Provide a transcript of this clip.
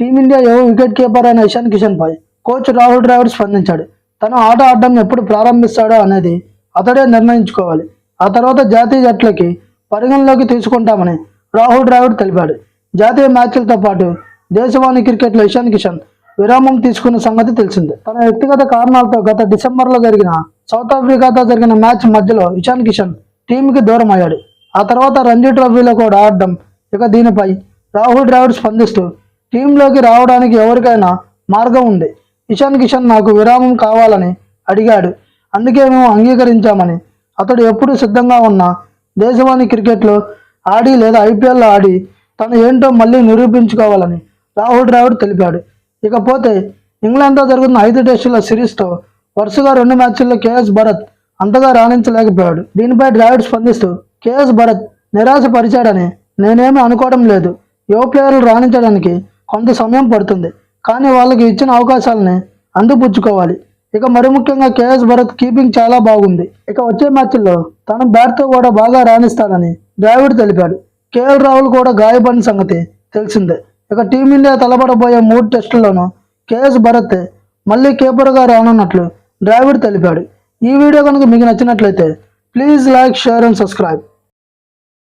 Team India యువ wicket keeper అయిన ఇషాన్ కిషన్ పై కోచ్ రాహుల్ ద్రావిడ్ స్పందించాడు. తను ఆట ఆడడం ఎప్పుడు ప్రారంభిస్తాడో అనేది అతడే నిర్ణయించుకోవాలి. ఆ తర్వాత జాతీయ జట్లకి పరిగణలోకి తీసుకుంటామని రాహుల్ ద్రావిడ్ తెలిపాడు. జాతీయ మ్యాచ్లతో పాటు దేశవాణి క్రికెట్లో ఇషాన్ కిషన్ విరామం తీసుకున్న సంగతి తెలిసిందే. తన వ్యక్తిగత కారణాలతో గత డిసెంబర్లో జరిగిన సౌత్ ఆఫ్రికాతో జరిగిన మ్యాచ్ మధ్యలో ఇషాన్ కిషన్ టీంకి దూరం అయ్యాడు ఆ తర్వాత రంజీ ట్రోఫీలో కూడా ఆడడం ఇక దీనిపై రాహుల్ ద్రావిడ్ స్పందిస్తూ టీంలోకి రావడానికి ఎవరికైనా మార్గం ఉంది. ఇషాన్ కిషన్ నాకు విరామం కావాలని అడిగాడు. అందుకే మేము అంగీకరించామని. అతడు ఎప్పుడు సిద్ధంగా ఉన్నా దేశవాణి క్రికెట్లో ఆడి లేదా ఐపీఎల్లో ఆడి తను ఏంటో మళ్ళీ నిరూపించుకోవాలని రాహుల్ ద్రావిడ్ తెలిపాడు. ఇకపోతే ఇంగ్లాండ్తో జరుగుతున్న ఐదు టెస్టుల సిరీస్తో వరుసగా రెండు మ్యాచ్ల్లో కేఎస్ భరత్ అంతగా రాణించలేకపోయాడు. దీనిపై ద్రావిడ్ స్పందిస్తూ కేఎస్ భరత్ నిరాశపరిచాడని నేనేమీ అనుకోవడం లేదు. యువ ప్లేయర్లు రాణించడానికి కొంత సమయం పడుతుంది. కానీ వాళ్ళకి ఇచ్చిన అవకాశాలని అందిపుచ్చుకోవాలి. ఇక మరి ముఖ్యంగా కేఎస్ భరత్ కీపింగ్ చాలా బాగుంది. ఇక వచ్చే మ్యాచ్ల్లో తన బ్యాట్తో కూడా బాగా రాణిస్తాడని ద్రావిడ్ తెలిపాడు. కేఎల్ రాహుల్ కూడా గాయపడిన సంగతి తెలిసిందే. ఇక టీమిండియా తలపడబోయే మూడు టెస్టుల్లోనూ కేఎస్ భరత్ మళ్ళీ కీపర్గా రానున్నట్లు ద్రావిడ్ తెలిపాడు. ఈ వీడియో కనుక మీకు నచ్చినట్లయితే please like share and subscribe.